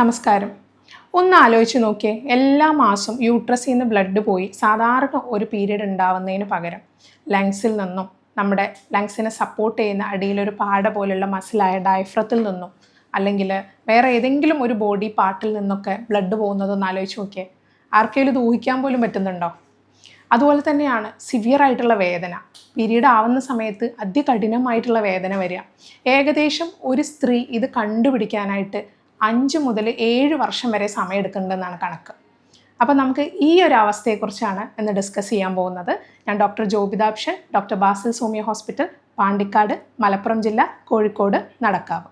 നമസ്കാരം. ഒന്ന് ആലോചിച്ച് നോക്കിയേ എല്ലാ മാസവും യൂട്രസിൽ നിന്ന് ബ്ലഡ് പോയി സാധാരണ ഒരു പീരീഡ് ഉണ്ടാവുന്നതിന് പകരം ലങ്സിൽ നിന്നും നമ്മുടെ ലങ്സിനെ സപ്പോർട്ട് ചെയ്യുന്ന അടിയിലൊരു പാട പോലുള്ള മസിലായ ഡയഫ്രത്തിൽ നിന്നും അല്ലെങ്കിൽ വേറെ ഏതെങ്കിലും ഒരു ബോഡി പാർട്ടിൽ നിന്നൊക്കെ ബ്ലഡ് പോകുന്നതൊന്ന് ആലോചിച്ച് നോക്കിയേ. ആർക്കെങ്കിലും ഇത് ഊഹിക്കാൻ പോലും പറ്റുന്നുണ്ടോ? അതുപോലെ തന്നെയാണ് സിവിയർ ആയിട്ടുള്ള വേദന. പീരീഡ് ആവുന്ന സമയത്ത് അതികഠിനമായിട്ടുള്ള വേദന വരിക. ഏകദേശം ഒരു സ്ത്രീ ഇത് കണ്ടുപിടിക്കാനായിട്ട് അഞ്ച് മുതൽ ഏഴ് വർഷം വരെ സമയമെടുക്കുന്നുണ്ടെന്നാണ് കണക്ക്. അപ്പോൾ നമുക്ക് ഈ ഒരു അവസ്ഥയെക്കുറിച്ചാണ് ഇന്ന് ഡിസ്കസ് ചെയ്യാൻ പോകുന്നത്. ഞാൻ ഡോക്ടർ ജോബിതാപ്ഷൻ ഡോക്ടർ ബാസിൽ സോമിയ ഹോസ്പിറ്റൽ പാണ്ടിക്കാട് മലപ്പുറം ജില്ല കോഴിക്കോട് നടക്കാവ്.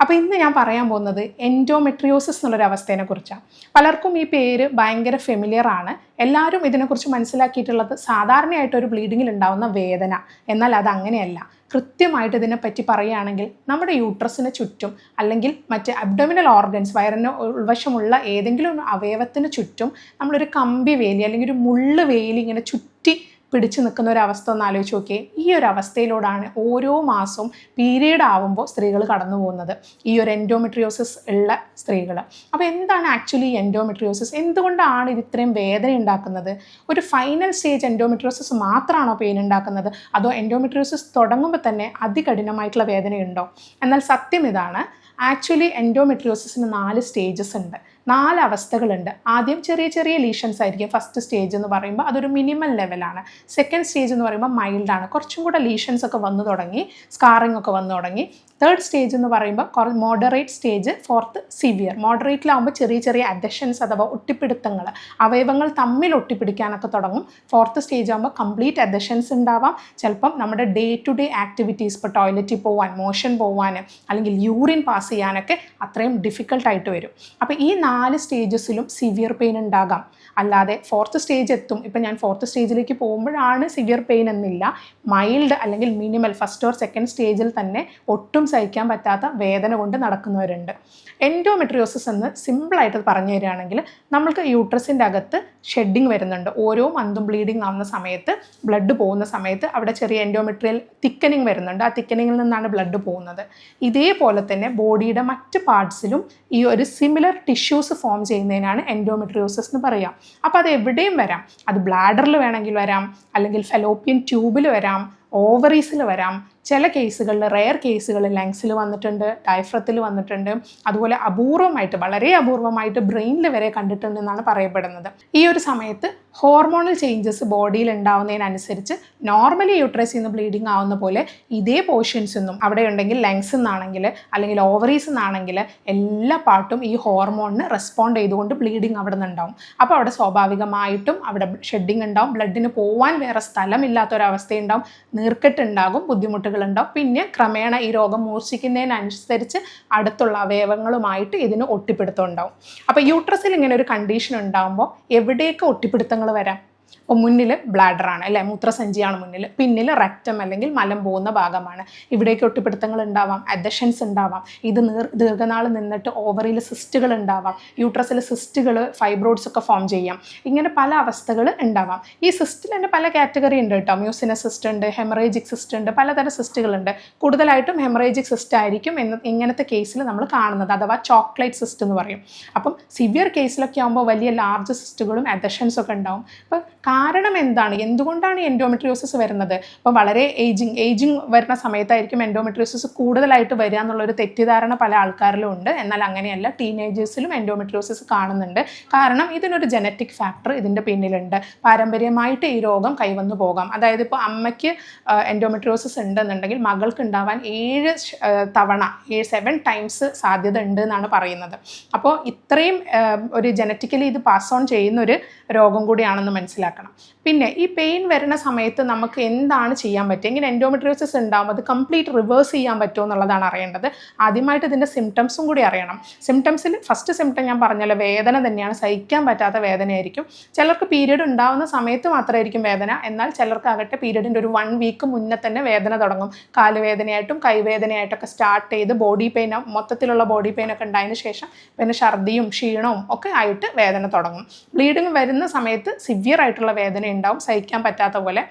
അപ്പോൾ ഇന്ന് ഞാൻ പറയാൻ പോകുന്നത് എൻഡോമെട്രിയോസിസ് എന്നുള്ളൊരു അവസ്ഥയെ കുറിച്ചാണ് പലർക്കും ഈ പേര് ഭയങ്കര ഫെമിലിയർ ആണ്. എല്ലാവരും ഇതിനെക്കുറിച്ച് മനസ്സിലാക്കിയിട്ടുള്ളത് സാധാരണയായിട്ട് ഒരു ബ്ലീഡിങ്ങിൽ ഉണ്ടാവുന്ന വേദന. എന്നാൽ അത് അങ്ങനെയല്ല. കൃത്യമായിട്ട് ഇതിനെപ്പറ്റി പറയുകയാണെങ്കിൽ നമ്മുടെ യൂട്രസിന് ചുറ്റും അല്ലെങ്കിൽ മറ്റ് അബ്ഡോമിനൽ ഓർഗൻസ് വയറിന് ഉൾവശമുള്ള ഏതെങ്കിലും അവയവത്തിന് ചുറ്റും നമ്മളൊരു കമ്പി വേലി അല്ലെങ്കിൽ ഒരു മുള്ള് വേലി ഇങ്ങനെ ചുറ്റി പിടിച്ചു നിൽക്കുന്ന ഒരു അവസ്ഥ ഒന്ന് ആലോചിച്ച് നോക്കിയേ. ഈ ഒരു അവസ്ഥയിലൂടെയാണ് ഓരോ മാസവും പീരീഡ് ആവുമ്പോൾ സ്ത്രീകൾ കടന്നു പോകുന്നത്. ഈ ഒരു എൻഡോമെട്രിയോസിസ് ഉള്ള സ്ത്രീകൾ അപ്പോൾ എന്താണ് ആക്ച്വലി എൻഡോമെട്രിയോസിസ് എന്തുകൊണ്ടാണ് ഇത് ഇത്രയും വേദന ഉണ്ടാക്കുന്നത്? ഒരു ഫൈനൽ സ്റ്റേജ് എൻഡോമെട്രിയോസിസ് മാത്രമാണോ പെയിൻ ഉണ്ടാക്കുന്നത്? അതോ എൻഡോമെട്രിയോസിസ് തുടങ്ങുമ്പോൾ തന്നെ അതികഠിനമായിട്ടുള്ള വേദനയുണ്ടോ? എന്നാൽ സത്യം ഇതാണ് ആക്ച്വലി എൻഡോമെട്രിയോസിന് നാല് സ്റ്റേജസ് ഉണ്ട്. നാല് അവസ്ഥകളുണ്ട്. ആദ്യം ചെറിയ ചെറിയ ലീഷൻസ് ആയിരിക്കും ഫസ്റ്റ് സ്റ്റേജ് എന്ന് പറയുമ്പോൾ അതൊരു മിനിമൽ ലെവലാണ് സെക്കൻഡ് സ്റ്റേജ് എന്ന് പറയുമ്പോൾ മൈൽഡാണ് കുറച്ചും കൂടെ ലീഷൻസ് ഒക്കെ വന്നു തുടങ്ങി സ്കാറിങ് ഒക്കെ വന്നു തുടങ്ങി. തേർഡ് സ്റ്റേജ് എന്ന് പറയുമ്പോൾ കുറ മോഡറേറ്റ് സ്റ്റേജ് ഫോർത്ത് സിവിയർ മോഡറേറ്റിലാവുമ്പോൾ ചെറിയ ചെറിയ അഡഷൻസ് അഥവാ ഒട്ടിപ്പിടുത്തങ്ങൾ അവയവങ്ങൾ തമ്മിൽ ഒട്ടിപ്പിടിക്കാനൊക്കെ തുടങ്ങും. ഫോർത്ത് സ്റ്റേജ് ആകുമ്പോൾ കംപ്ലീറ്റ് അഡഷൻസ് ഉണ്ടാവാം. ചിലപ്പം നമ്മുടെ ഡേ ടു ഡേ ആക്ടിവിറ്റീസ് ഇപ്പോൾ ടോയ്ലറ്റിൽ പോകാൻ മോഷൻ പോകാൻ അല്ലെങ്കിൽ യൂറിൻ പാസ് ചെയ്യാനൊക്കെ അത്രയും ഡിഫിക്കൽട്ടായിട്ട് വരും. അപ്പോൾ ഈ നാല് സ്റ്റേജസിലും സിവിയർ പെയിൻ ഉണ്ടാകാം. അല്ലാതെ ഫോർത്ത് സ്റ്റേജ് എത്തും. ഇപ്പം ഞാൻ ഫോർത്ത് സ്റ്റേജിലേക്ക് പോകുമ്പോഴാണ് സിവിയർ പെയിൻ എന്നില്ല. മൈൽഡ് അല്ലെങ്കിൽ മിനിമൽ ഫസ്റ്റ് ഓർ സെക്കൻഡ് സ്റ്റേജിൽ തന്നെ ഒട്ടും സഹിക്കാൻ പറ്റാത്ത വേദന കൊണ്ട് നടക്കുന്നവരുണ്ട്. എൻഡോമെട്രിയോസിസ് എന്ന് സിമ്പിളായിട്ട് പറഞ്ഞു തരികയാണെങ്കിൽ നമ്മൾക്ക് യൂട്രസിന്റെ അകത്ത് ഷെഡിങ് വരുന്നുണ്ട്. ഓരോ മന്തും ബ്ലീഡിങ് ആവുന്ന സമയത്ത് ബ്ലഡ് പോകുന്ന സമയത്ത് അവിടെ ചെറിയ എൻഡോമെട്രിയൽ തിക്കനിങ് വരുന്നുണ്ട്. ആ തിക്കനിങ്ങിൽ നിന്നാണ് ബ്ലഡ് പോകുന്നത്. ഇതേപോലെ തന്നെ ബോഡിയുടെ മറ്റ് പാർട്സിലും ഈ ഒരു സിമിലർ ടിഷ്യൂസ് ഫോം ചെയ്യുന്നതിനാണ് എൻഡോമെട്രിയോസിസ് എന്ന് പറയുക അപ്പോൾ അത് എവിടെയും വരാം. അത് ബ്ലാഡറിൽ വേണമെങ്കിൽ വരാം. അല്ലെങ്കിൽ ഫെലോപ്പിയൻ ട്യൂബിൽ വരാം. ഓവറീസിൽ വരാം. ചില കേസുകളിൽ റെയർ കേസുകളിൽ ലങ്സിൽ വന്നിട്ടുണ്ട് ഡയഫ്രത്തിൽ വന്നിട്ടുണ്ട്. അതുപോലെ അപൂർവമായിട്ട് വളരെ അപൂർവമായിട്ട് ബ്രെയിനിൽ വരെ കണ്ടിട്ടുണ്ട് എന്നാണ് പറയപ്പെടുന്നത്. ഈ ഒരു സമയത്ത് ഹോർമോണൽ ചേഞ്ചസ് ബോഡിയിൽ ഉണ്ടാവുന്നതിനനുസരിച്ച് നോർമലി യൂട്രസിൽ നിന്ന് ബ്ലീഡിങ് ആവുന്ന പോലെ ഇതേ പോർഷൻസ് ഒന്നും അവിടെ ഉണ്ടെങ്കിൽ ലങ്സ് നിന്നാണെങ്കിൽ അല്ലെങ്കിൽ ഓവറീസ് നിന്നാണെങ്കിൽ എല്ലാ പാർട്ടും ഈ ഹോർമോണിന് റെസ്പോണ്ട് ചെയ്തുകൊണ്ട് ബ്ലീഡിങ് അവിടെ നിന്നുണ്ടാവും. അപ്പോൾ അവിടെ സ്വാഭാവികമായിട്ടും അവിടെ ഷെഡിങ് ഉണ്ടാവും ബ്ലഡിന് പോവാൻ വേറെ സ്ഥലമില്ലാത്തൊരവസ്ഥയുണ്ടാവും നീർക്കെട്ടുണ്ടാകും ബുദ്ധിമുട്ടുകൾ ഉണ്ടാവും പിന്നെ ക്രമേണ ഈ രോഗം മൂർച്ഛിക്കുന്നതിനനുസരിച്ച് അടുത്തുള്ള അവയവങ്ങളുമായിട്ട് ഇതിന് ഒട്ടിപ്പിടുത്തം ഉണ്ടാവും. അപ്പോൾ യൂട്രസിൽ ഇങ്ങനെ ഒരു കണ്ടീഷൻ ഉണ്ടാകുമ്പോൾ എവിടെയൊക്കെ ഒട്ടിപ്പിടുത്തങ്ങൾ വരാം? അപ്പോൾ മുന്നിൽ ആണ് അല്ലേ? മൂത്രസഞ്ചിയാണ് മുന്നിൽ പിന്നിൽ റെക്റ്റം അല്ലെങ്കിൽ മലം പോകുന്ന ഭാഗമാണ്. ഇവിടേക്ക് ഒട്ടിപ്പിടുത്തങ്ങൾ ഉണ്ടാവാം അഡഷൻസ് ഉണ്ടാവാം. ഇത് നീർ ദീർഘനാൾ നിന്നിട്ട് ഓവറിൽ സിസ്റ്റുകൾ ഉണ്ടാവാം. യൂട്രസിൽ സിസ്റ്റുകൾ ഫൈബ്രോഡ്സ് ഒക്കെ ഫോം ചെയ്യാം. ഇങ്ങനെ പല അവസ്ഥകൾ ഉണ്ടാവാം. ഈ സിസ്റ്റിൽ തന്നെ പല കാറ്റഗറി ഉണ്ട് കേട്ടോ. മ്യൂസിന സിസ്റ്റ് ഉണ്ട് ഹെമറേജിക് സിസ്റ്റ് ഉണ്ട് പലതരം സിസ്റ്റുകളുണ്ട് കൂടുതലായിട്ടും ഹെമറേജിക് സിസ്റ്റ് ആയിരിക്കും എന്ന് ഇങ്ങനത്തെ കേസിൽ നമ്മൾ കാണുന്നത് അഥവാ ചോക്ലേറ്റ് സിസ്റ്റ് എന്ന് പറയും. അപ്പം സിവിയർ കേസിലൊക്കെ ആകുമ്പോൾ വലിയ ലാർജ് സിസ്റ്റുകളും അഡഷൻസ് ഒക്കെ ഉണ്ടാവും. അപ്പോൾ കാരണം എന്താണ്? എന്തുകൊണ്ടാണ് എൻഡോമെട്രിയോസിസ് വരുന്നത്? ഇപ്പം വളരെ ഏജിങ് ഏജിങ് വരുന്ന സമയത്തായിരിക്കും എൻഡോമെട്രിയോസിസ് കൂടുതലായിട്ട് വരിക എന്നുള്ളൊരു തെറ്റിദ്ധാരണ പല ആൾക്കാരിലും ഉണ്ട്. എന്നാൽ അങ്ങനെയല്ല ടീനേജേഴ്സിലും എൻഡോമെട്രിയോസിസ് കാണുന്നുണ്ട്. കാരണം ഇതിനൊരു ജനറ്റിക് ഫാക്ടർ ഇതിന്റെ പിന്നിലുണ്ട്. പാരമ്പര്യമായിട്ട് ഈ രോഗം കൈവന്നു പോകാം. അതായത് ഇപ്പോൾ അമ്മയ്ക്ക് എൻഡോമെട്രിയോസിസ് ഉണ്ടെന്നുണ്ടെങ്കിൽ മകൾക്ക് ഉണ്ടാവാൻ ഏഴ് തവണ ഏഴ് സെവൻ ടൈംസ് സാധ്യത ഉണ്ട് എന്നാണ് പറയുന്നത്. അപ്പോൾ ഇത്രയും ഒരു ജനറ്റിക്കലി ഇത് പാസ് ഓൺ ചെയ്യുന്ന ഒരു രോഗം കൂടിയാണെന്ന് മനസ്സിലാക്കണം പിന്നെ ഈ പെയിൻ വരുന്ന സമയത്ത് നമുക്ക് എന്താണ് ചെയ്യാൻ പറ്റുക? ഇങ്ങനെ എൻഡോമെട്രിയോസിസ് ഉണ്ടാകുമ്പോൾ അത് കംപ്ലീറ്റ് റിവേഴ്സ് ചെയ്യാൻ പറ്റുമോ എന്നുള്ളതാണ് അറിയേണ്ടത്. ആദ്യമായിട്ട് ഇതിന്റെ സിംറ്റംസും കൂടി അറിയണം. സിംറ്റംസിൽ ഫസ്റ്റ് സിംറ്റം ഞാൻ പറഞ്ഞല്ലോ വേദന തന്നെയാണ്. സഹിക്കാൻ പറ്റാത്ത വേദനയായിരിക്കും. ചിലർക്ക് പീരീഡ് ഉണ്ടാകുന്ന സമയത്ത് മാത്രമായിരിക്കും വേദന. എന്നാൽ ചിലർക്കാകട്ടെ പീരീഡിന്റെ ഒരു വൺ വീക്ക് മുന്നേ തന്നെ വേദന തുടങ്ങും. കാലുവേദനയായിട്ടും കൈവേദനയായിട്ടൊക്കെ സ്റ്റാർട്ട് ചെയ്ത് ബോഡി പെയിൻ മൊത്തത്തിലുള്ള ബോഡി പെയിൻ ഒക്കെ ഉണ്ടായതിന് ശേഷം പിന്നെ ഛർദിയും ക്ഷീണവും ഒക്കെ ആയിട്ട് വേദന തുടങ്ങും. ബ്ലീഡിങ് വരുന്ന സമയത്ത് സിവിയർ ആയിട്ടുള്ള വേദന ഉണ്ടാവും സഹിക്കാൻ പറ്റാത്ത പോലെ.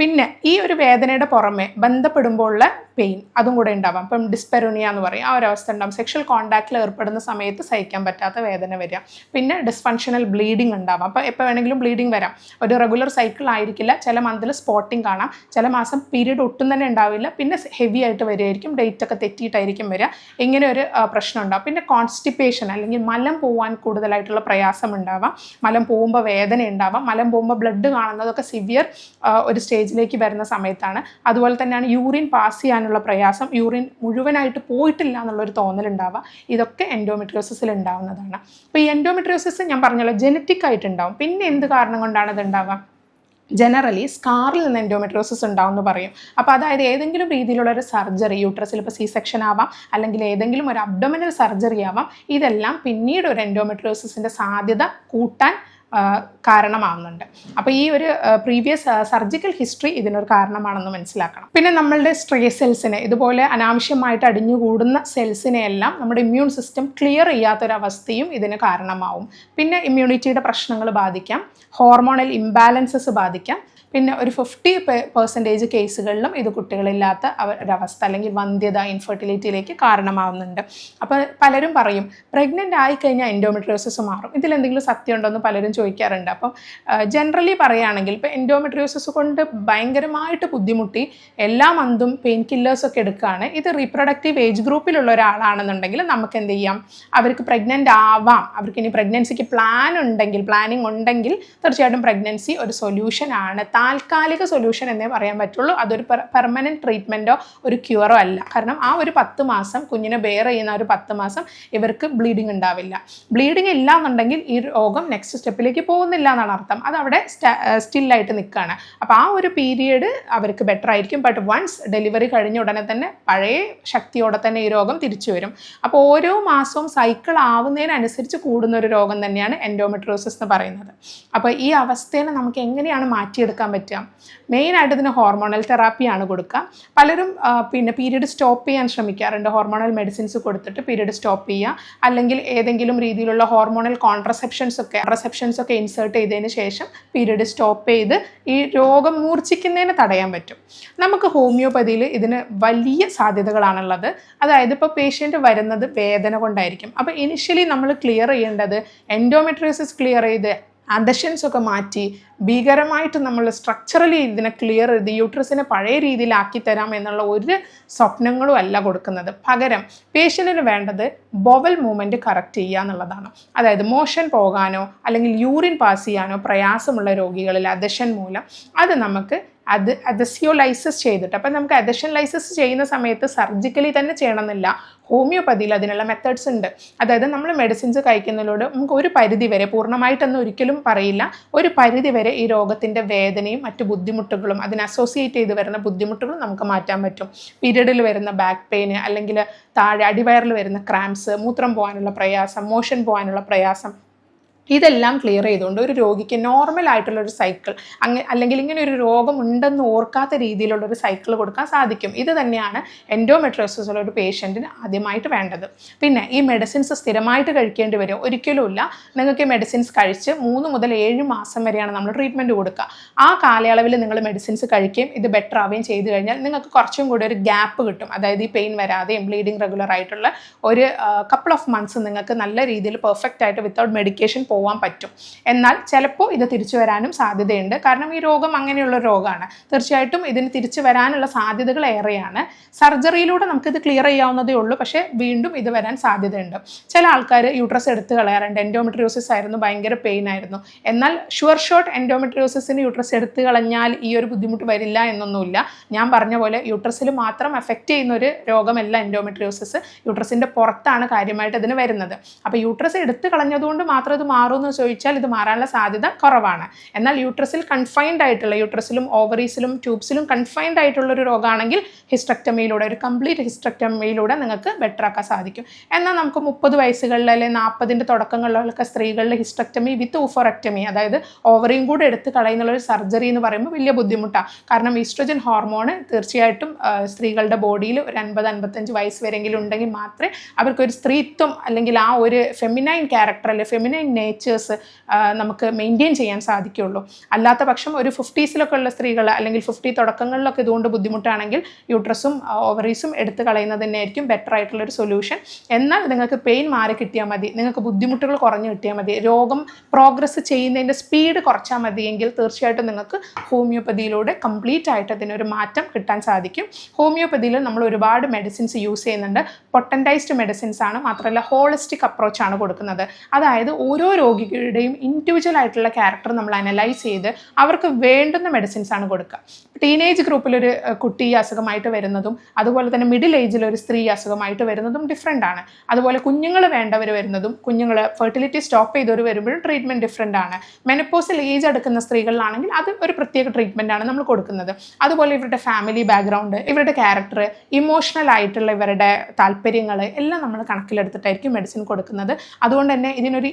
പിന്നെ ഈ ഒരു വേദനയുടെ പുറമെ ബന്ധപ്പെടുമ്പോൾ ഉള്ള പെയിൻ അതും കൂടെ ഉണ്ടാവാം. ഇപ്പം ഡിസ്പെറോണിയ എന്ന് പറയും. ആ ഒരു അവസ്ഥ ഉണ്ടാവും സെക്ഷൽ കോൺടാക്റ്റിൽ ഏർപ്പെടുന്ന സമയത്ത് സഹിക്കാൻ പറ്റാത്ത വേദന വരിക. പിന്നെ ഡിസ്ഫങ്ഷണൽ ബ്ലീഡിങ് ഉണ്ടാവാം. അപ്പോൾ എപ്പോൾ വേണമെങ്കിലും ബ്ലീഡിങ് വരാം. ഒരു റെഗുലർ സൈക്കിൾ ആയിരിക്കില്ല. ചില മന്തിൽ സ്പോട്ടിങ് കാണാം. ചില മാസം പീരീഡ് ഒട്ടും തന്നെ ഉണ്ടാവില്ല. പിന്നെ ഹെവി ആയിട്ട് വരികയായിരിക്കും. ഡേറ്റ് ഒക്കെ തെറ്റിയിട്ടായിരിക്കും വരിക. ഇങ്ങനെ ഒരു പ്രശ്നം ഉണ്ടാവും. പിന്നെ കോൺസ്റ്റിപ്പേഷൻ അല്ലെങ്കിൽ മലം പോവാൻ കൂടുതലായിട്ടുള്ള പ്രയാസം ഉണ്ടാവാം. മലം പോകുമ്പോൾ വേദന ഉണ്ടാവാം. മലം പോകുമ്പോൾ ബ്ലഡ് കാണുന്നതൊക്കെ സിവിയർ ഒരു സ്റ്റേജിലേക്ക് വരുന്ന സമയത്താണ്. അതുപോലെ തന്നെയാണ് യൂറിൻ പാസ് ചെയ്യാനുള്ള പ്രയാസം. യൂറിൻ മുഴുവനായിട്ട് പോയിട്ടില്ല എന്നുള്ളൊരു തോന്നലുണ്ടാവുക ഇതൊക്കെ എൻഡോമെട്രിയോസിസിൽ ഉണ്ടാവുന്നതാണ്. അപ്പോൾ ഈ എൻഡോമെട്രിയോസിസ് ഞാൻ പറഞ്ഞല്ലോ ജനറ്റിക് ആയിട്ടുണ്ടാവും പിന്നെ എന്ത് കാരണം കൊണ്ടാണ് ഇത് ജനറലി സ്കാറിൽ നിന്ന് എൻഡോമെട്രിയോസിസ് ഉണ്ടാവും എന്ന് പറയും. അപ്പോൾ അതായത് ഏതെങ്കിലും രീതിയിലുള്ള ഒരു സർജറി യൂട്രസിൽ ഇപ്പോൾ സി സെക്ഷൻ ആവാം അല്ലെങ്കിൽ ഏതെങ്കിലും ഒരു അബ്ഡോമിനൽ സർജറി ആവാം ഇതെല്ലാം പിന്നീട് ഒരു എൻഡോമെട്രോസിസിന്റെ സാധ്യത കൂട്ടാൻ കാരണമാവുന്നുണ്ട്. അപ്പോൾ ഈ ഒരു പ്രീവിയസ് സർജിക്കൽ ഹിസ്റ്ററി ഇതിനൊരു കാരണമാണെന്ന് മനസ്സിലാക്കണം. പിന്നെ നമ്മളുടെ സ്ട്രേ സെൽസിനെ ഇതുപോലെ അനാവശ്യമായിട്ട് അടിഞ്ഞുകൂടുന്ന സെൽസിനെയെല്ലാം നമ്മുടെ ഇമ്മ്യൂൺ സിസ്റ്റം ക്ലിയർ ചെയ്യാത്തൊരവസ്ഥയും ഇതിന് കാരണമാവും. പിന്നെ ഇമ്മ്യൂണിറ്റിയുടെ പ്രശ്നങ്ങൾ ബാധിക്കാം. ഹോർമോണൽ ഇംബാലൻസസ് ബാധിക്കാം. പിന്നെ ഒരു ഫിഫ്റ്റി പെർസെന്റേജ് കേസുകളിലും ഇത് കുട്ടികളില്ലാത്ത ഒരവസ്ഥ അല്ലെങ്കിൽ വന്ധ്യത ഇൻഫെർട്ടിലിറ്റിയിലേക്ക് കാരണമാവുന്നുണ്ട്. അപ്പോൾ പലരും പറയും പ്രഗ്നന്റ് ആയിക്കഴിഞ്ഞാൽ എൻഡോമെട്രിയോസിസ് മാറും. ഇതിലെന്തെങ്കിലും സത്യമുണ്ടോ എന്ന് പലരും ചോദിക്കാറുണ്ട്. അപ്പം ജനറലി പറയുകയാണെങ്കിൽ ഇപ്പോൾ എൻഡോമെട്രിയോസിസ് കൊണ്ട് ഭയങ്കരമായിട്ട് ബുദ്ധിമുട്ടി എല്ലാ മന്തും പെയിൻ കില്ലേഴ്സ് ഒക്കെ എടുക്കുകയാണ്. ഇത് റീപ്രൊഡക്റ്റീവ് ഏജ് ഗ്രൂപ്പിലുള്ള ഒരാളാണെന്നുണ്ടെങ്കിൽ നമുക്ക് എന്ത് ചെയ്യാം? അവർക്ക് പ്രഗ്നന്റ് ആവാം. അവർക്ക് ഇനി പ്രഗ്നൻസിക്ക് പ്ലാൻ ഉണ്ടെങ്കിൽ പ്ലാനിങ് ഉണ്ടെങ്കിൽ തീർച്ചയായിട്ടും പ്രഗ്നൻസി ഒരു സൊല്യൂഷൻ ആണ്. താൽക്കാലിക സൊല്യൂഷൻ എന്നേ പറയാൻ പറ്റുള്ളൂ. അതൊരു പെർമനന്റ് ട്രീറ്റ്മെന്റോ ഒരു ക്യൂറോ അല്ല. കാരണം ആ ഒരു പത്ത് മാസം കുഞ്ഞിനെ ബെയർ ചെയ്യുന്ന ഒരു പത്ത് മാസം ഇവർക്ക് ബ്ലീഡിങ് ഉണ്ടാവില്ല. ബ്ലീഡിങ് ഇല്ല എന്നുണ്ടെങ്കിൽ ഈ രോഗം നെക്സ്റ്റ് സ്റ്റെപ്പിലേക്ക് പോകുന്നില്ല എന്നാണ് അർത്ഥം. അത് അവിടെ സ്റ്റില്ലായിട്ട് നിൽക്കുകയാണ് അപ്പോൾ ആ ഒരു പീരിയഡ് അവർക്ക് ബെറ്റർ ആയിരിക്കും. ബട്ട് വൺസ് ഡെലിവറി കഴിഞ്ഞ ഉടനെ തന്നെ പഴയ ശക്തിയോടെ തന്നെ ഈ രോഗം തിരിച്ചു വരും. അപ്പോൾ ഓരോ മാസവും സൈക്കിൾ ആവുന്നതിനനുസരിച്ച് കൂടുന്ന ഒരു രോഗം തന്നെയാണ് എൻഡോമെട്രോസിസ് എന്ന് പറയുന്നത്. അപ്പോൾ ഈ അവസ്ഥയെ നമുക്ക് എങ്ങനെയാണ് മാറ്റിയെടുക്കാൻ പറ്റുക. മെയിനായിട്ട് ഇതിന് ഹോർമോണൽ തെറാപ്പിയാണ് കൊടുക്കുക. പലരും പിന്നെ പീരീഡ് സ്റ്റോപ്പ് ചെയ്യാൻ ശ്രമിക്കാറുണ്ട്. ഹോർമോണൽ മെഡിസിൻസ് കൊടുത്തിട്ട് പീരീഡ് സ്റ്റോപ്പ് ചെയ്യുക. അല്ലെങ്കിൽ ഏതെങ്കിലും രീതിയിലുള്ള ഹോർമോണൽ കോൺട്രസെപ്ഷൻസ് ഒക്കെ കോൺട്രസെപ്ഷൻസ് ഒക്കെ ഇൻസേർട്ട് ചെയ്തതിന് ശേഷം പീരീഡ് സ്റ്റോപ്പ് ചെയ്ത് ഈ രോഗം മൂർച്ഛിക്കുന്നതിന് തടയാൻ പറ്റും. നമുക്ക് ഹോമിയോപ്പതിയിൽ ഇതിന് വലിയ സാധ്യതകളാണുള്ളത്. അതായത് ഇപ്പോൾ പേഷ്യന്റ് വരുന്നത് വേദന കൊണ്ടായിരിക്കും. അപ്പോൾ ഇനിഷ്യലി നമ്മൾ ക്ലിയർ ചെയ്യേണ്ടത് എൻഡോമെട്രിയോസിസ് ക്ലിയർ ചെയ്ത് അഡഷൻസ് ഒക്കെ മാറ്റി ഭീകരമായിട്ട് നമ്മൾ സ്ട്രക്ചറലി ഇതിനെ ക്ലിയർ ചെയ്ത് യൂട്രസിനെ പഴയ രീതിയിലാക്കി തരാം എന്നുള്ള ഒരു സ്വപ്നങ്ങളും അല്ല കൊടുക്കുന്നത്. പകരം പേഷ്യന്റിന് വേണ്ടത് ബൊവൽ മൂവ്മെന്റ് കറക്റ്റ് ചെയ്യുക എന്നുള്ളതാണ്. അതായത് മോഷൻ പോകാനോ അല്ലെങ്കിൽ യൂറിൻ പാസ് ചെയ്യാനോ പ്രയാസമുള്ള രോഗികളിൽ അദഷൻ മൂലം അത് നമുക്ക് അത് അദസ്യോലൈസിസ് ചെയ്തിട്ട്. അപ്പം നമുക്ക് അദഷൻ ലൈസിസ് ചെയ്യുന്ന സമയത്ത് സർജിക്കലി തന്നെ ചെയ്യണമെന്നില്ല. ഹോമിയോപ്പതിയിൽ അതിനുള്ള മെത്തേഡ്സ് ഉണ്ട്. അതായത് നമ്മൾ മെഡിസിൻസ് കഴിക്കുന്നതിലൂടെ നമുക്ക് ഒരു പരിധി വരെ പൂർണമായിട്ടൊന്നും ഒരിക്കലും പറയില്ല. ഒരു പരിധി വരെ ഈ രോഗത്തിന്റെ വേദനയും മറ്റു ബുദ്ധിമുട്ടുകളും അതിന് അസോസിയേറ്റ് ചെയ്ത് വരുന്ന ബുദ്ധിമുട്ടുകളും നമുക്ക് മാറ്റാൻ പറ്റും. പീരീഡിൽ വരുന്ന ബാക്ക് പെയിന് അല്ലെങ്കിൽ താഴെ അടിവയറിൽ വരുന്ന ക്രാംസ് മൂത്രം പോകാനുള്ള പ്രയാസം മോഷൻ പോകാനുള്ള പ്രയാസം ഇതെല്ലാം ക്ലിയർ ചെയ്തുകൊണ്ട് ഒരു രോഗിക്ക് നോർമൽ ആയിട്ടുള്ള ഒരു സൈക്കിൾ അങ്ങ് അല്ലെങ്കിൽ ഇങ്ങനെ ഒരു രോഗം ഉണ്ടെന്ന് ഓർക്കാത്ത രീതിയിലുള്ള ഒരു സൈക്കിൾ കൊടുക്കാൻ സാധിക്കും. ഇത് തന്നെയാണ് എൻഡോമെട്രോസിസ് ഉള്ള ഒരു പേഷ്യന്റിന് ആദ്യമായിട്ട് വേണ്ടത്. പിന്നെ ഈ മെഡിസിൻസ് സ്ഥിരമായിട്ട് കഴിക്കേണ്ടി വരും. ഒരിക്കലുമില്ല നിങ്ങൾക്ക് മെഡിസിൻസ് കഴിച്ച് മൂന്ന് മുതൽ ഏഴ് മാസം വരെയാണ് നമ്മൾ ട്രീറ്റ്മെന്റ് കൊടുക്കുക. ആ കാലയളവിൽ നിങ്ങൾ മെഡിസിൻസ് കഴിക്കുകയും ഇത് ബെറ്റർ ആവുകയും ചെയ്തു കഴിഞ്ഞാൽ നിങ്ങൾക്ക് കുറച്ചും കൂടി ഒരു ഗ്യാപ്പ് കിട്ടും. അതായത് ഈ പെയിൻ വരാതെയും ബ്ലീഡിങ് റെഗുലർ ആയിട്ടുള്ള ഒരു കപ്പിൾ ഓഫ് മന്ത്സ് നിങ്ങൾക്ക് നല്ല രീതിയിൽ പെർഫെക്റ്റ് ആയിട്ട് വിത്തൗട്ട് മെഡിക്കേഷൻ പോകാൻ പറ്റും. എന്നാൽ ചിലപ്പോൾ ഇത് തിരിച്ചു വരാനും സാധ്യതയുണ്ട്. കാരണം ഈ രോഗം അങ്ങനെയുള്ള രോഗമാണ്. തീർച്ചയായിട്ടും ഇതിന് തിരിച്ചു വരാനുള്ള സാധ്യതകൾ ഏറെയാണ്. സർജറിയിലൂടെ നമുക്കിത് ക്ലിയർ ചെയ്യാവുന്നതേ ഉള്ളൂ. പക്ഷേ വീണ്ടും ഇത് വരാൻ സാധ്യതയുണ്ട്. ചില ആൾക്കാർ യൂട്രസ് എടുത്ത് കളയാറുണ്ട്. എൻഡോമെട്രിയോസിസ് ആയിരുന്നു ഭയങ്കര പെയിൻ ആയിരുന്നു. എന്നാൽ ഷുവർ ഷോട്ട് എൻഡോമെട്രിയോസിന് യൂട്രസ് എടുത്ത് കളഞ്ഞാൽ ഈ ഒരു ബുദ്ധിമുട്ട് വരില്ല എന്നൊന്നുമില്ല. ഞാൻ പറഞ്ഞ പോലെ യൂട്രസിൽ മാത്രം എഫക്റ്റ് ചെയ്യുന്ന ഒരു രോഗമല്ല എൻഡോമെട്രിയോസിസ് യൂട്രസിന്റെ പുറത്താണ് കാര്യമായിട്ട് ഇതിന് വരുന്നത്. അപ്പോൾ യൂട്രസ് എടുത്ത് കളഞ്ഞതുകൊണ്ട് മാത്രം ഇത് മാറുമെന്ന് ചോദിച്ചാൽ ഇത് മാറാനുള്ള സാധ്യത കുറവാണ്. എന്നാൽ യൂട്രസിൽ കൺഫൈൻഡ് ആയിട്ടുള്ള യൂട്രസിലും ഓവറീസിലും ട്യൂബ്സിലും കൺഫൈൻഡ് ആയിട്ടുള്ള ഒരു രോഗമാണെങ്കിൽ ഹിസ്റ്റക്ടമിയിലൂടെ ഒരു കംപ്ലീറ്റ് ഹിസ്റ്റക്ടമിയിലൂടെ നിങ്ങൾക്ക് ബെറ്റർ ആക്കാൻ സാധിക്കും. എന്നാൽ നമുക്ക് മുപ്പത് വയസ്സുകളിൽ അല്ലെങ്കിൽ നാൽപ്പതിന്റെ തുടക്കങ്ങളിലൊക്കെ സ്ത്രീകളിൽ ഹിസ്റ്റക്ടമി വിത്ത് ഊഫോറക്ടമി അതായത് ഓവറിയും കൂടെ എടുത്ത് കളയുന്നുള്ള ഒരു സർജറി എന്ന് പറയുമ്പോൾ വലിയ ബുദ്ധിമുട്ടാണ് കാരണം ഈസ്ട്രജൻ ഹോർമോൺ തീർച്ചയായിട്ടും സ്ത്രീകളുടെ ബോഡിയിൽ ഒരു അൻപത് അൻപത്തഞ്ച് വയസ്സ് വരെയെങ്കിലും ഉണ്ടെങ്കിൽ മാത്രമേ അവർക്കൊരു സ്ത്രീത്വം അല്ലെങ്കിൽ ആ ഒരു ഫെമിനൈൻ ക്യാരക്ടർ അല്ലെങ്കിൽ ഫെമിനൈൻ നേച്ചേഴ്സ് നമുക്ക് മെയിന്റെയിൻ ചെയ്യാൻ സാധിക്കുള്ളൂ. അല്ലാത്ത പക്ഷം ഒരു ഫിഫ്റ്റീസിലൊക്കെ ഉള്ള സ്ത്രീകൾ അല്ലെങ്കിൽ ഫിഫ്റ്റി തുടക്കങ്ങളിലൊക്കെ ഇതുകൊണ്ട് ബുദ്ധിമുട്ടാണെങ്കിൽ യൂട്രസും ഓവറീസും എടുത്ത് കളയുന്നത് തന്നെയായിരിക്കും ബെറ്റർ ആയിട്ടുള്ള ഒരു സൊല്യൂഷൻ എന്നാൽ നിങ്ങൾക്ക് പെയിൻ മാറി കിട്ടിയാൽ മതി. നിങ്ങൾക്ക് ബുദ്ധിമുട്ടുകൾ കുറഞ്ഞു കിട്ടിയാൽ മതി. രോഗം പ്രോഗ്രസ് ചെയ്യുന്നതിന്റെ സ്പീഡ് കുറച്ചാൽ മതിയെങ്കിൽ തീർച്ചയായിട്ടും നിങ്ങൾക്ക് ഹോമിയോപ്പതിയിലൂടെ കംപ്ലീറ്റ് ആയിട്ട് അതിനൊരു മാറ്റം കിട്ടാൻ സാധിക്കും. ഹോമിയോപ്പതിയിൽ നമ്മൾ ഒരുപാട് മെഡിസിൻസ് യൂസ് ചെയ്യുന്നുണ്ട്. പൊട്ടന്റൈസ്ഡ് മെഡിസിൻസ് ആണ്. മാത്രമല്ല ഹോളിസ്റ്റിക് അപ്രോച്ചാണ് കൊടുക്കുന്നത്. അതായത് ഓരോ രോഗികളുടെയും ഇൻഡിവിജ്വൽ ആയിട്ടുള്ള ക്യാരക്ടർ നമ്മൾ അനലൈസ് ചെയ്ത് അവർക്ക് വേണ്ടുന്ന മെഡിസിൻസ് ആണ് കൊടുക്കുക. ടീനേജ് ഗ്രൂപ്പിലൊരു കുട്ടി അസുഖമായിട്ട് വരുന്നതും അതുപോലെ തന്നെ മിഡിൽ ഏജിൽ ഒരു സ്ത്രീ അസുഖമായിട്ട് വരുന്നതും ഡിഫറെന്റ് ആണ്. അതുപോലെ കുഞ്ഞുങ്ങൾ വേണ്ടവർ വരുന്നതും കുഞ്ഞുങ്ങൾ ഫെർട്ടിലിറ്റി സ്റ്റോപ്പ് ചെയ്തവർ വരുമ്പോഴും ട്രീറ്റ്മെന്റ് ഡിഫറെന്റ് ആണ്. മെനപ്പോസിൽ ഏജ് എടുക്കുന്ന സ്ത്രീകളിലാണെങ്കിൽ അത് ഒരു പ്രത്യേക ട്രീറ്റ്മെന്റ് ആണ് നമ്മൾ കൊടുക്കുന്നത്. അതുപോലെ ഇവരുടെ ഫാമിലി ബാക്ക്ഗ്രൗണ്ട് ഇവരുടെ ക്യാരക്ടർ ഇമോഷണൽ ആയിട്ടുള്ള ഇവരുടെ താല്പര്യങ്ങൾ എല്ലാം നമ്മൾ കണക്കിലെടുത്തിട്ടായിരിക്കും മെഡിസിൻ കൊടുക്കുന്നത്. അതുകൊണ്ട് തന്നെ ഇതിനൊരു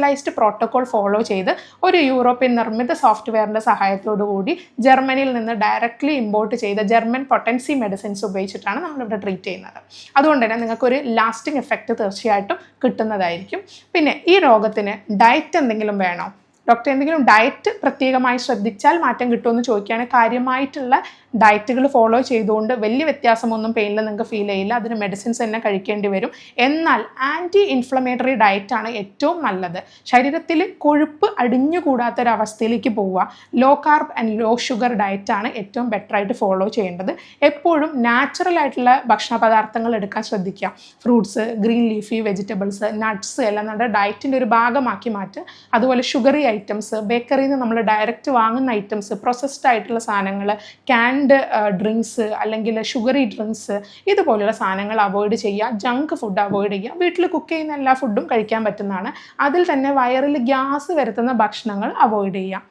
ഇൻഡിവിജ്വലൈസ്ഡ് പ്രോട്ടോകോൾ ഫോളോ ചെയ്ത് ഒരു യൂറോപ്യൻ നിർമ്മിത സോഫ്റ്റ്വെയറിന്റെ സഹായത്തോടു കൂടി ജർമ്മനിയിൽ നിന്ന് ഡയറക്റ്റ്ലി ഇമ്പോർട്ട് ചെയ്ത ജർമ്മൻ പൊട്ടൻസി മെഡിസിൻസ് ഉപയോഗിച്ചിട്ടാണ് നമ്മളിവിടെ ട്രീറ്റ് ചെയ്യുന്നത്. അതുകൊണ്ട് തന്നെ നിങ്ങൾക്കൊരു ലാസ്റ്റിംഗ് എഫക്റ്റ് തീർച്ചയായിട്ടും കിട്ടുന്നതായിരിക്കും. പിന്നെ ഈ രോഗത്തിന് ഡയറ്റ് എന്തെങ്കിലും വേണോ? ഡോക്ടർ എന്തെങ്കിലും ഡയറ്റ് പ്രത്യേകമായി ശ്രദ്ധിച്ചാൽ മാറ്റം കിട്ടുമെന്ന് ചോദിക്കുകയാണെങ്കിൽ കാര്യമായിട്ടുള്ള ഡയറ്റുകൾ ഫോളോ ചെയ്തുകൊണ്ട് വലിയ വ്യത്യാസമൊന്നും പെയിനിൽ നിങ്ങൾക്ക് ഫീൽ ചെയ്യില്ല. അതിന് മെഡിസിൻസ് തന്നെ കഴിക്കേണ്ടി വരും. എന്നാൽ ആന്റി ഇൻഫ്ലമേറ്ററി ഡയറ്റാണ് ഏറ്റവും നല്ലത്. ശരീരത്തിൽ കൊഴുപ്പ് അടിഞ്ഞുകൂടാത്ത ഒരു അവസ്ഥയിലേക്ക് പോവുക low carb and low sugar ഡയറ്റാണ് ഏറ്റവും ബെറ്റർ ആയിട്ട് ഫോളോ ചെയ്യേണ്ടത്. എപ്പോഴും നാച്ചുറൽ ആയിട്ടുള്ള ഭക്ഷണ പദാർത്ഥങ്ങൾ എടുക്കാൻ ശ്രദ്ധിക്കുക. Fruits green leafy vegetables nuts എല്ലാം നമ്മുടെ ഡയറ്റിന്റെ ഒരു ഭാഗമാക്കി മാറ്റുക. അതുപോലെ ഷുഗറി ഐറ്റംസ് ബേക്കറിയിൽ നിന്ന് നമ്മൾ ഡയറക്റ്റ് വാങ്ങുന്ന ഐറ്റംസ് പ്രോസസ്ഡ് ആയിട്ടുള്ള സാധനങ്ങൾ ക്യാൻഡ് ഡ്രിങ്ക്സ് അല്ലെങ്കിൽ ഷുഗറി ഡ്രിങ്ക്സ് ഇതുപോലുള്ള സാധനങ്ങൾ അവോയ്ഡ് ചെയ്യുക ജങ്ക് ഫുഡ് അവോയ്ഡ് ചെയ്യുക. വീട്ടിൽ കുക്ക് ചെയ്യുന്ന എല്ലാ ഫുഡും കഴിക്കാൻ പറ്റുന്നതാണ്. അതിൽ തന്നെ വയറിൽ ഗ്യാസ് വരുത്തുന്ന ഭക്ഷണങ്ങൾ അവോയ്ഡ് ചെയ്യുക.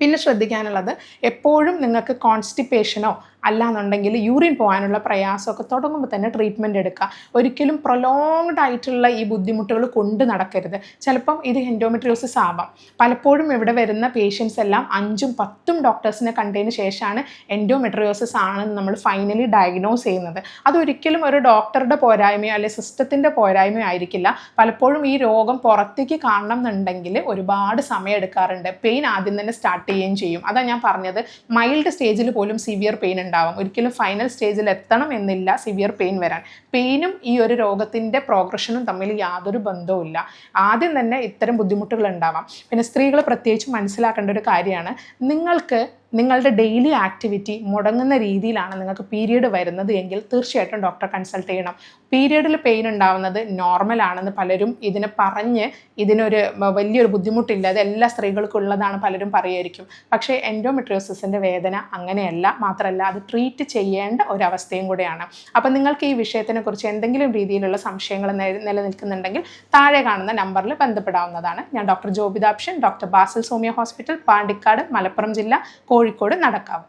പിന്നെ ശ്രദ്ധിക്കാനുള്ളത് എപ്പോഴും നിങ്ങൾക്ക് കോൺസ്റ്റിപ്പേഷനോ അല്ലാന്നുണ്ടെങ്കിൽ യൂറിൻ പോകാനുള്ള പ്രയാസമൊക്കെ തുടങ്ങുമ്പോൾ തന്നെ ട്രീറ്റ്മെന്റ് എടുക്കുക. ഒരിക്കലും പ്രൊലോങ്ഡ് ആയിട്ടുള്ള ഈ ബുദ്ധിമുട്ടുകൾ കൊണ്ട് നടക്കരുത്. ചിലപ്പം ഇത് എൻഡോമെട്രിയോസിസ് ആവാം. പലപ്പോഴും ഇവിടെ വരുന്ന പേഷ്യൻസ് എല്ലാം അഞ്ചും പത്തും ഡോക്ടേഴ്സിനെ കണ്ടതിന് ശേഷമാണ് എൻഡോമെട്രിയോസിസ് ആണെന്ന് നമ്മൾ ഫൈനലി ഡയഗ്നോസ് ചെയ്യുന്നത്. അതൊരിക്കലും ഒരു ഡോക്ടറുടെ പോരായ്മയോ അല്ലെങ്കിൽ സിസ്റ്റത്തിന്റെ പോരായ്മയോ ആയിരിക്കില്ല. പലപ്പോഴും ഈ രോഗം പുറത്തേക്ക് കാണണം എന്നുണ്ടെങ്കിൽ ഒരുപാട് സമയം എടുക്കാറുണ്ട്. പെയിൻ ആദ്യം തന്നെ സ്റ്റാർട്ട് ചെയ്യുകയും ചെയ്യും. അതാ ഞാൻ പറഞ്ഞത്. മൈൽഡ് സ്റ്റേജിൽ പോലും സിവിയർ പെയിൻ ഉണ്ടാവും. ഒരിക്കലും ഫൈനൽ സ്റ്റേജിൽ എത്തണം എന്നില്ല സിവിയർ പെയിൻ വരാൻ. പെയിനും ഈ ഒരു രോഗത്തിന്റെ പ്രോഗ്രഷനും തമ്മിൽ യാതൊരു ബന്ധവുമില്ല ആദ്യം തന്നെ ഇത്തരം ബുദ്ധിമുട്ടുകൾ ഉണ്ടാവാം. പിന്നെ സ്ത്രീകൾ പ്രത്യേകിച്ച് മനസ്സിലാക്കേണ്ട ഒരു കാര്യമാണ്. നിങ്ങൾക്ക് നിങ്ങളുടെ ഡെയിലി ആക്ടിവിറ്റി മുടങ്ങുന്ന രീതിയിലാണ് നിങ്ങൾക്ക് പീരീഡ് വരുന്നത് എങ്കിൽ തീർച്ചയായിട്ടും ഡോക്ടറെ കൺസൾട്ട് ചെയ്യണം. പീരീഡിൽ പെയിൻ ഉണ്ടാവുന്നത് നോർമൽ ആണെന്ന് പലരും ഇതിനെ പറഞ്ഞ് ഇതിനൊരു വലിയൊരു ബുദ്ധിമുട്ടില്ല. അത് എല്ലാ സ്ത്രീകൾക്കും ഉള്ളതാണ് പലരും പറയുമായിരിക്കും പക്ഷേ എൻഡോമെട്രിയോസിന്റെ വേദന അങ്ങനെയല്ല. മാത്രമല്ല അത് ട്രീറ്റ് ചെയ്യേണ്ട ഒരവസ്ഥയും കൂടെയാണ്. അപ്പം നിങ്ങൾക്ക് ഈ വിഷയത്തിനെ കുറിച്ച് എന്തെങ്കിലും രീതിയിലുള്ള സംശയങ്ങൾ നില- നിലനിൽക്കുന്നുണ്ടെങ്കിൽ താഴെ കാണുന്ന നമ്പറിൽ ബന്ധപ്പെടാവുന്നതാണ്. ഞാൻ ഡോക്ടർ ജോബിതാപ്ഷൻ ഡോക്ടർ ബാസൽ സോമിയ ഹോസ്പിറ്റൽ പാണ്ടിക്കാട് മലപ്പുറം ജില്ല കോഴിക്കോട് നടക്കാവ്.